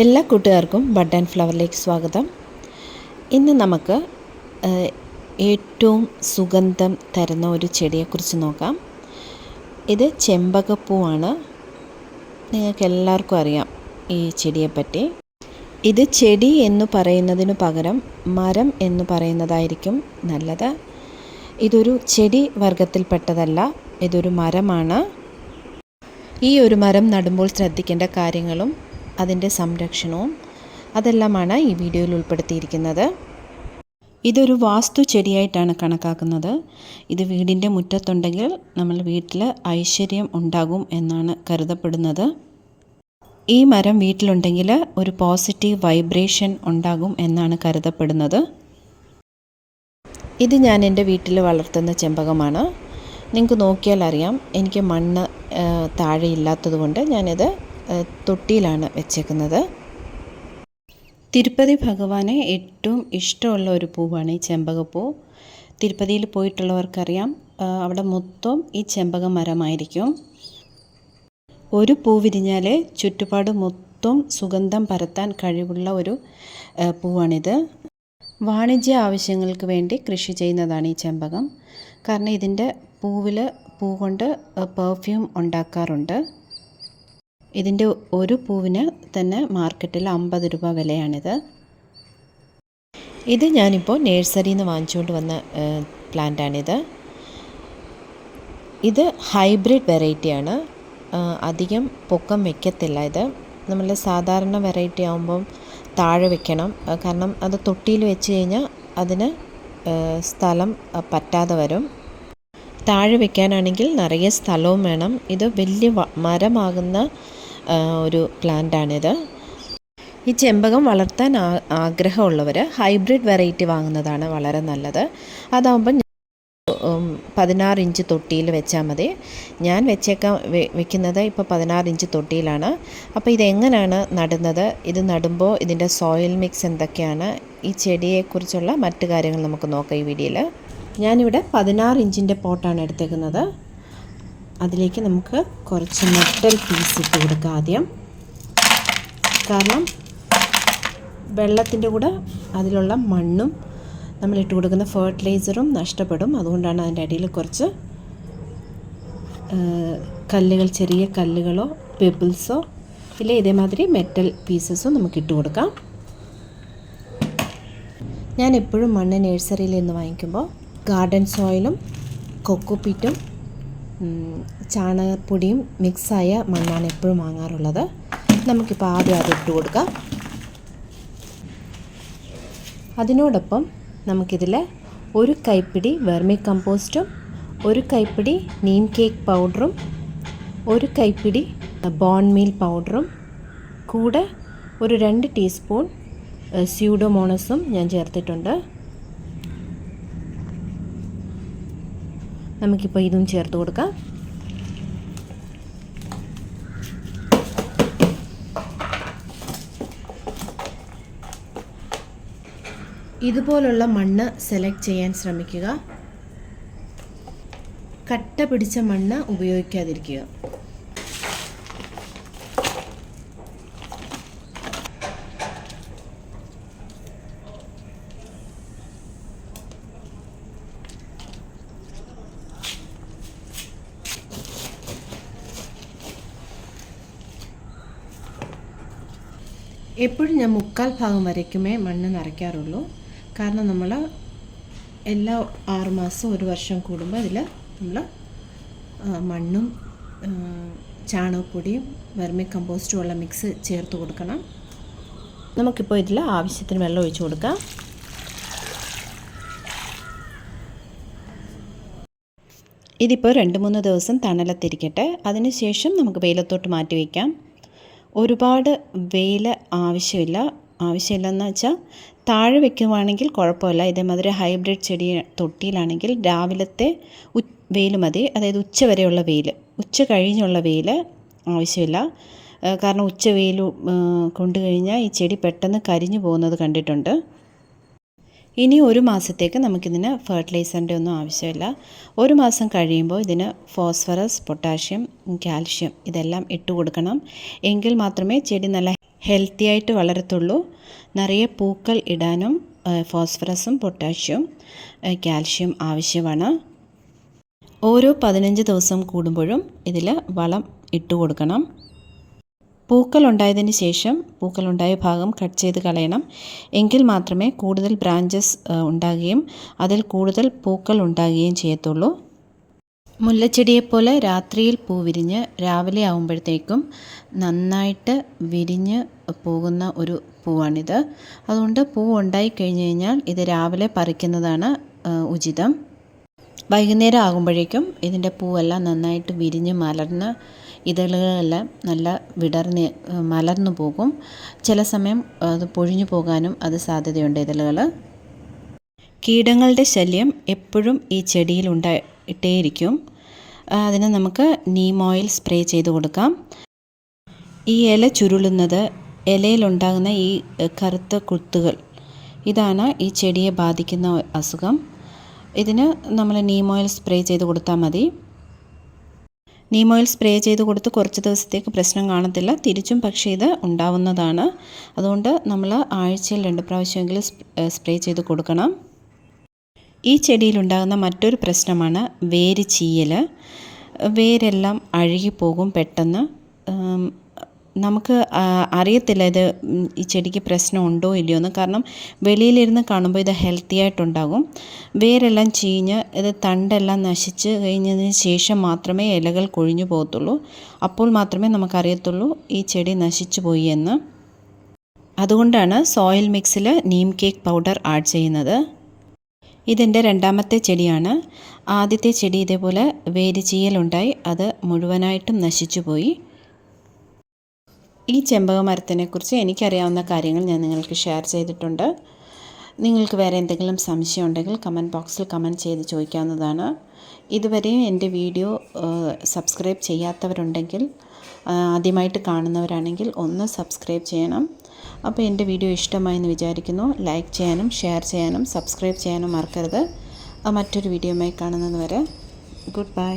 എല്ലാ കൂട്ടുകാർക്കും bud and ഫ്ലവറിലേക്ക് സ്വാഗതം. ഇന്ന് നമുക്ക് ഏറ്റവും സുഗന്ധം തരുന്ന ഒരു ചെടിയെക്കുറിച്ച് നോക്കാം. ഇത് ചെമ്പകപ്പൂവാണ്. നിങ്ങൾക്ക് എല്ലാവർക്കും അറിയാം ഈ ചെടിയെപ്പറ്റി. ഇത് ചെടി എന്ന് പറയുന്നതിന് പകരം മരം എന്ന് പറയുന്നതായിരിക്കും നല്ലത്. ഇതൊരു ചെടി വർഗത്തിൽപ്പെട്ടതല്ല ഇതൊരു മരമാണ്. ഈ ഒരു മരം നടുമ്പോൾ ശ്രദ്ധിക്കേണ്ട കാര്യങ്ങളും അതിന്റെ സംരക്ഷണവും അതെല്ലാമാണ് ഈ വീഡിയോയിൽ ഉൾപ്പെടുത്തിയിരിക്കുന്നത്. ഇതൊരു വാസ്തു ചെടിയായിട്ടാണ് കണക്കാക്കുന്നത്. ഇത് വീടിന്റെ മുറ്റത്തുണ്ടെങ്കിൽ നമ്മൾ വീട്ടിൽ ഐശ്വര്യം ഉണ്ടാകും എന്നാണ് കരുതപ്പെടുന്നത്. ഈ മരം വീട്ടിലുണ്ടെങ്കിൽ ഒരു പോസിറ്റീവ് വൈബ്രേഷൻ ഉണ്ടാകും എന്നാണ് കരുതപ്പെടുന്നത്. ഇത് ഞാൻ എന്റെ വീട്ടിൽ വളർത്തുന്ന ചെമ്പകമാണ്. നിങ്ങൾക്ക് നോക്കിയാൽ അറിയാം എനിക്ക് മണ്ണ് താഴെ ഇല്ലാത്തതുകൊണ്ട് ഞാനിത് തൊട്ടിയിലാണ് വെച്ചേക്കുന്നത്. തിരുപ്പതി ഭഗവാന് ഏറ്റവും ഇഷ്ടമുള്ള ഒരു പൂവാണ് ഈ ചെമ്പകപ്പൂ. തിരുപ്പതിയിൽ പോയിട്ടുള്ളവർക്കറിയാം അവിടെ മൊത്തം ഈ ചെമ്പക മരമായിരിക്കും. ഒരു പൂ വിരിഞ്ഞാൽ ചുറ്റുപാട് മൊത്തം സുഗന്ധം പരത്താൻ കഴിവുള്ള ഒരു പൂവാണിത്. വാണിജ്യ ആവശ്യങ്ങൾക്ക് വേണ്ടി കൃഷി ചെയ്യുന്നതാണ് ഈ ചെമ്പകം. കാരണം ഇതിന്റെ പൂവിൽ പൂ കൊണ്ട് പെർഫ്യൂം ഉണ്ടാക്കാറുണ്ട്. ഇതിന്റെ ഒരു പൂവിന് തന്നെ മാർക്കറ്റിൽ അമ്പത് രൂപ വിലയാണിത്. ഇത് ഞാനിപ്പോൾ നേഴ്സറിയിൽ നിന്ന് വാങ്ങിച്ചുകൊണ്ട് വന്ന പ്ലാന്റാണിത്. ഇത് ഹൈബ്രിഡ് വെറൈറ്റിയാണ്. അധികം പൊക്കം വയ്ക്കത്തില്ല ഇത്. നമ്മൾ സാധാരണ വെറൈറ്റി ആകുമ്പം താഴെ വെക്കണം. കാരണം അത് തൊട്ടിയിൽ വെച്ച് കഴിഞ്ഞാൽ അതിന് സ്ഥലം പറ്റാതെ വരും. താഴെ വെക്കാനാണെങ്കിൽ നിറയെ സ്ഥലവും വേണം. ഇത് വലിയ മരമാകുന്ന ഒരു പ്ലാന്റാണിത്. ഈ ചെമ്പകം വളർത്താൻ ആഗ്രഹമുള്ളവർ ഹൈബ്രിഡ് വെറൈറ്റി വാങ്ങുന്നതാണ് വളരെ നല്ലത്. അതാകുമ്പം പതിനാറ് ഇഞ്ച് തൊട്ടിയിൽ വെച്ചാൽ മതി. ഞാൻ വെച്ചേക്കാൻ വെക്കുന്നത് ഇപ്പോൾ പതിനാറ് ഇഞ്ച് തൊട്ടിയിലാണ്. അപ്പോൾ ഇതെങ്ങനെയാണ് നടുന്നത്? ഇത് നടുമ്പോൾ ഇതിന്റെ സോയിൽ മിക്സ് എന്തൊക്കെയാണ്? ഈ ചെടിയെക്കുറിച്ചുള്ള മറ്റു കാര്യങ്ങൾ നമുക്ക് നോക്കാം ഈ വീഡിയോയിൽ ഞാനിവിടെ പതിനാറ് ഇഞ്ചിന്റെ പോട്ടാണ് എടുത്തേക്കുന്നത്. അതിലേക്ക് നമുക്ക് കുറച്ച് മെറ്റൽ പീസ് ഇട്ട് കൊടുക്കാം ആദ്യം. കാരണം വെള്ളത്തിന്റെ കൂടെ അതിലുള്ള മണ്ണും നമ്മൾ ഇട്ട് കൊടുക്കുന്ന ഫെർട്ടിലൈസറും നഷ്ടപ്പെടും. അതുകൊണ്ടാണ് അതിന്റെ അടിയിൽ കുറച്ച് കല്ലുകൾ ചെറിയ കല്ലുകളോ പെബിൾസോ ഇല്ല ഇതേമാതിരി മെറ്റൽ പീസസോ നമുക്ക് ഇട്ട് കൊടുക്കാം. ഞാൻ എപ്പോഴും മണ്ണ് നഴ്സറിയിൽ നിന്ന് വാങ്ങിക്കുമ്പോൾ ഗാർഡൻ സോയിലും കൊക്കോപ്പീറ്റും ചാണകപ്പൊടിയും മിക്സായ മണ്ണാണ് എപ്പോഴും വാങ്ങാറുള്ളത്. നമുക്കിപ്പോൾ ആദ്യം അത് ഇട്ട് കൊടുക്കാം. അതിനോടൊപ്പം നമുക്കിതിൽ ഒരു കൈപ്പിടി വെർമി കമ്പോസ്റ്റും ഒരു കൈപ്പിടി നീം കേക്ക് പൗഡറും ഒരു കൈപ്പിടി ബോൺ മീൽ പൗഡറും കൂടെ ഒരു രണ്ട് ടീസ്പൂൺ സ്യൂഡോമോണസും ഞാൻ ചേർത്തിട്ടുണ്ട്. നമുക്കിപ്പോൾ ഇതും ചേർത്ത് കൊടുക്കാം. ഇതുപോലുള്ള മണ്ണ് സെലക്ട് ചെയ്യാൻ ശ്രമിക്കുക. കട്ട പിടിച്ച മണ്ണ് ഉപയോഗിക്കാതിരിക്കുക. എപ്പോഴും ഞാൻ മുക്കാൽ ഭാഗം വരയ്ക്കുമേ മണ്ണ് നിറയ്ക്കാറുള്ളൂ. കാരണം നമ്മൾ എല്ലാ ആറുമാസം ഒരു വർഷം കൂടുമ്പോൾ അതിൽ നമ്മൾ മണ്ണും ചാണകപ്പൊടിയും വെർമി കമ്പോസ്റ്റും ഉള്ള മിക്സ് ചേർത്ത് കൊടുക്കണം. നമുക്കിപ്പോൾ ഇതിൽ ആവശ്യത്തിന് വെള്ളം ഒഴിച്ചു കൊടുക്കാം. ഇതിപ്പോൾ രണ്ട് മൂന്ന് ദിവസം തണലത്തിരിക്കട്ടെ. അതിനുശേഷം നമുക്ക് വെയിലത്തോട്ട് മാറ്റി വയ്ക്കാം ഒരുപാട് വെയിൽ ആവശ്യമില്ല. ആവശ്യമില്ലെന്ന് വെച്ചാൽ താഴെ വെക്കുവാണെങ്കിൽ കുഴപ്പമില്ല. ഇതേമാതിരി ഹൈബ്രിഡ് ചെടി തൊട്ടിയിലാണെങ്കിൽ രാവിലത്തെ വെയിൽ മതി. അതായത് ഉച്ച വരെയുള്ള വെയിൽ ഉച്ച കഴിഞ്ഞുള്ള വെയിൽ ആവശ്യമില്ല. കാരണം ഉച്ച വെയിൽ കൊണ്ടു കഴിഞ്ഞാൽ ഈ ചെടി പെട്ടെന്ന് കരിഞ്ഞു പോകുന്നത് കണ്ടിട്ടുണ്ട്. ഇനി ഒരു മാസത്തേക്ക് നമുക്കിതിന് ഫെർട്ടിലൈസറിന്റെ ഒന്നും ആവശ്യമില്ല. ഒരു മാസം കഴിയുമ്പോൾ ഇതിന് ഫോസ്ഫറസ് പൊട്ടാഷ്യം കാൽഷ്യം ഇതെല്ലാം ഇട്ട് കൊടുക്കണം. എങ്കിൽ മാത്രമേ ചെടി നല്ല ഹെൽത്തി ആയിട്ട് വളരത്തുള്ളൂ. നിറയെ പൂക്കൾ ഇടാനും ഫോസ്ഫറസും പൊട്ടാഷ്യം കാൽഷ്യം ആവശ്യമാണ്. ഓരോ പതിനഞ്ച് ദിവസം കൂടുമ്പോഴും ഇതിൽ വളം ഇട്ട് കൊടുക്കണം. പൂക്കൾ ഉണ്ടായതിന് ശേഷം പൂക്കൾ ഉണ്ടായ ഭാഗം കട്ട് ചെയ്ത് കളയണം. എങ്കിൽ മാത്രമേ കൂടുതൽ ബ്രാഞ്ചസ് ഉണ്ടാകുകയും അതിൽ കൂടുതൽ പൂക്കൾ ഉണ്ടാകുകയും ചെയ്യത്തുള്ളൂ. മുല്ലച്ചെടിയെപ്പോലെ രാത്രിയിൽ പൂ വിരിഞ്ഞ് രാവിലെ ആകുമ്പോഴത്തേക്കും നന്നായിട്ട് വിരിഞ്ഞ് പോകുന്ന ഒരു പൂവാണിത്. അതുകൊണ്ട് പൂ ഉണ്ടായി കഴിഞ്ഞ് കഴിഞ്ഞാൽ ഇത് രാവിലെ പറിക്കുന്നതാണ് ഉചിതം. വൈകുന്നേരം ആകുമ്പോഴേക്കും ഇതിന്റെ പൂവെല്ലാം നന്നായിട്ട് വിരിഞ്ഞ് മലർന്ന് ഇതളുകളെല്ലാം നല്ല വിടർന്ന് മലർന്നു പോകും. ചില സമയം അത് പൊഴിഞ്ഞു പോകാനും അത് സാധ്യതയുണ്ട് ഇതളുകൾ കീടങ്ങളുടെ ശല്യം എപ്പോഴും ഈ ചെടിയിൽ ഉണ്ടായിട്ടേയിരിക്കും. അതിന് നമുക്ക് നീം ഓയിൽ സ്പ്രേ ചെയ്ത് കൊടുക്കാം. ഈ ഇല ചുരുളുന്നത് ഇലയിലുണ്ടാകുന്ന ഈ കറുത്ത കുത്തുകൾ. ഇതാണ് ഈ ചെടിയെ ബാധിക്കുന്ന അസുഖം. ഇതിന് നമ്മൾ നീം ഓയിൽ സ്പ്രേ ചെയ്ത് കൊടുത്താൽ മതി. നീം ഓയിൽ സ്പ്രേ ചെയ്ത് കൊടുത്ത് കുറച്ച് ദിവസത്തേക്ക് പ്രശ്നം കാണത്തില്ല. തിരിച്ചും പക്ഷേ ഇത് ഉണ്ടാവുന്നതാണ്. അതുകൊണ്ട് നമ്മൾ ആഴ്ചയിൽ രണ്ട് പ്രാവശ്യമെങ്കിലും സ്പ്രേ ചെയ്ത് കൊടുക്കണം. ഈ ചെടിയിലുണ്ടാകുന്ന മറ്റൊരു പ്രശ്നമാണ് വേര് ചീയൽ വേരെല്ലാം അഴുകിപ്പോകും പെട്ടെന്ന്. നമുക്ക് അറിയത്തില്ല ഇത് ഈ ചെടിക്ക് പ്രശ്നം ഉണ്ടോ ഇല്ലയോ എന്ന്. കാരണം വെളിയിലിരുന്ന് കാണുമ്പോൾ ഇത് ഹെൽത്തി ആയിട്ടുണ്ടാകും. വേരെല്ലാം ചീഞ്ഞ് ഇത് തണ്ടെല്ലാം നശിച്ച് കഴിഞ്ഞതിന് ശേഷം മാത്രമേ ഇലകൾ കൊഴിഞ്ഞു പോകത്തുള്ളൂ. അപ്പോൾ മാത്രമേ നമുക്കറിയത്തുള്ളൂ ഈ ചെടി നശിച്ചു പോയി എന്ന്. അതുകൊണ്ടാണ് സോയിൽ മിക്സിൽ നീം കേക്ക് പൗഡർ ആഡ് ചെയ്യുന്നത്. ഇതെന്റെ രണ്ടാമത്തെ ചെടിയാണ്. ആദ്യത്തെ ചെടി ഇതേപോലെ വേര് ചീയലുണ്ടായി അത് മുഴുവനായിട്ടും നശിച്ചു പോയി. ഈ ചെമ്പക മരത്തിനെക്കുറിച്ച് എനിക്കറിയാവുന്ന കാര്യങ്ങൾ ഞാൻ നിങ്ങൾക്ക് ഷെയർ ചെയ്തിട്ടുണ്ട്. നിങ്ങൾക്ക് വേറെ എന്തെങ്കിലും സംശയം ഉണ്ടെങ്കിൽ കമന്റ് ബോക്സിൽ കമന്റ് ചെയ്ത് ചോദിക്കാവുന്നതാണ്. ഇതുവരെയും എന്റെ വീഡിയോ സബ്സ്ക്രൈബ് ചെയ്യാത്തവരുണ്ടെങ്കിൽ ആദ്യമായിട്ട് കാണുന്നവരാണെങ്കിൽ ഒന്ന് സബ്സ്ക്രൈബ് ചെയ്യണം. അപ്പോൾ എന്റെ വീഡിയോ ഇഷ്ടമായെന്ന് വിചാരിക്കുന്നു. ലൈക്ക് ചെയ്യാനും ഷെയർ ചെയ്യാനും സബ്സ്ക്രൈബ് ചെയ്യാനും മറക്കരുത്. മറ്റൊരു വീഡിയോയുമായി കാണുന്നത് വരെ ഗുഡ് ബൈ